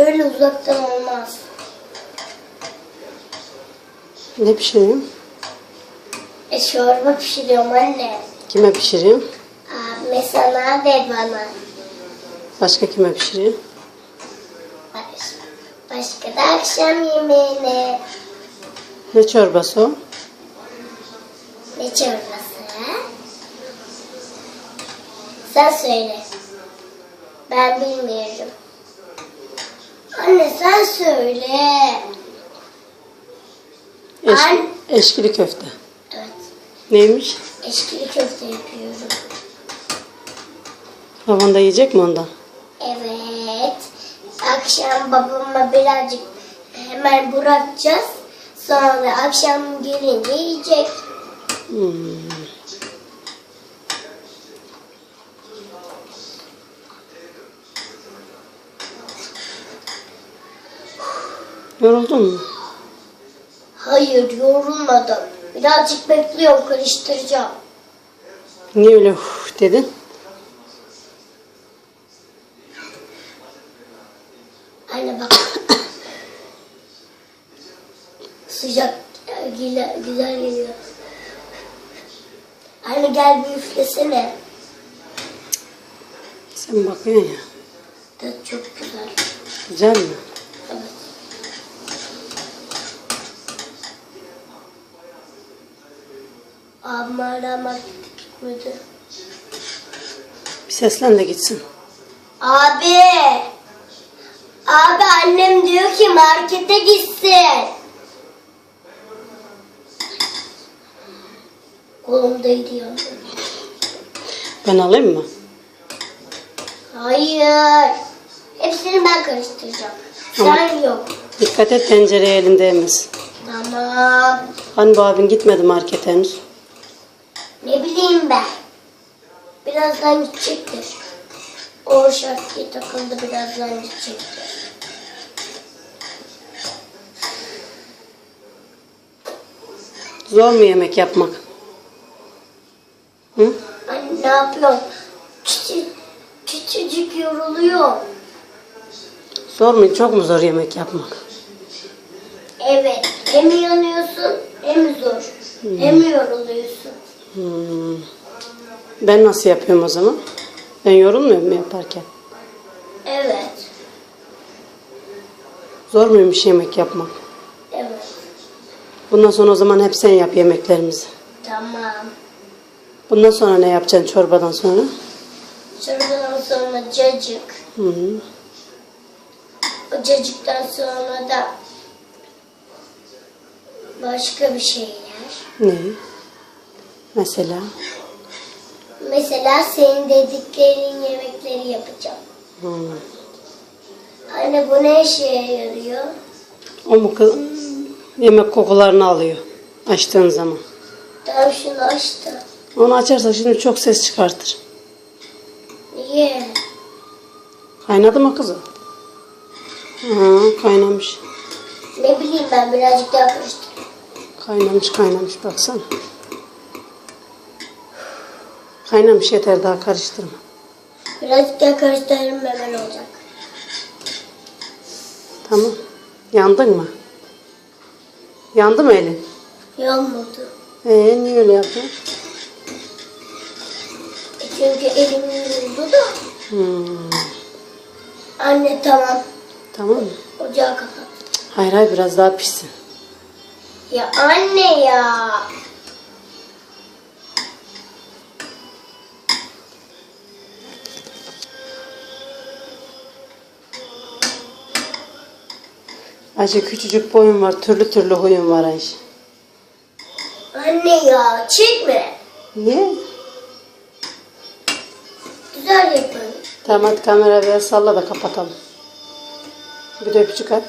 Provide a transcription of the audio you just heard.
Öyle uzaktan olmaz. Ne pişireyim? E çorba pişiriyorum anne. Kime pişireyim? Abime sana ve bana. Başka kime pişireyim? Baş- Başka da akşam yemeğine. Ne çorbası o? Ne çorbası? Sen söyle. Ben bilmiyorum. Anne sen söyle. Eşki, An- eşkili köfte. Evet. Neymiş? Eşkili köfte yapıyorum. Baban da yiyecek mi ondan? Evet. Akşam babama birazcık hemen bırakacağız. Sonra akşam gelince yiyecek. Hmm. Yoruldun mu? Hayır yorulmadım. Birazcık bekliyorum karıştıracağım. Niye öyle "Uf" dedin? Anne bak. Sıcak güzel, güzel geliyor. Anne gel bir üflesene. Sen bakıyorsun ya. Tadı çok güzel. Güzel mi? Abim hala markete gitmedi. Bir seslen de gitsin. Abi! Abi annem diyor ki markete gitsin. Kolumdaydı ya. Ben alayım mı? Hayır. Hepsini ben karıştıracağım. Tamam. Sen yok. Dikkat et tencereye elinde emez. Tamam. Hani bu abin gitmedi markete henüz. Ne bileyim ben. Birazdan gidecektir. O şarkıya takıldı birazdan gidecektir. Zor mu yemek yapmak? Hı? Anne ne yapıyorsun? Küçük, küçücük yoruluyor. Zor mu? Çok mu zor yemek yapmak? Evet. Hem yanıyorsun hem zor. Hem yoruluyorsun. Ben nasıl yapıyorum o zaman? Ben yorulmuyor mu yaparken? Evet. Zor muymuş yemek yapmak? Evet. Bundan sonra o zaman hep sen yap yemeklerimizi. Tamam. Bundan sonra ne yapacaksın çorbadan sonra? Çorbadan sonra cacık. Hı hı. O cacıktan sonra da başka bir şeyler. Ne? Mesela? Mesela senin dediklerin yemekleri yapacağım. Hı. Anne bu ne işe yarıyor? O mu kız? Yemek kokularını alıyor. Açtığın zaman. Tamam şunu açtı. Onu açarsa şimdi çok ses çıkartır. Niye? Kaynadı mı kızım? Ha, kaynamış. Ne bileyim ben birazcık daha karıştırayım. Kaynamış kaynamış baksana. Kaynamış yeter daha karıştırma. Birazcık daha karıştırırım hemen olacak. Tamam. Yandın mı? Yandı mı elin? Yanmadı. Ee, niye öyle yapıyorsun? E Çünkü elim yoruldu da. Hmm, Anne tamam. tamam mı? Ocağı kapat. Hayır hayır biraz daha pişsin. Ya anne ya. Ayşe küçücük boyun var, türlü türlü huyun var Ayşe. Anne ya çekme. Niye? Güzel yapın. Tamam hadi kamera biraz salla da kapatalım. Bir de öpücük at.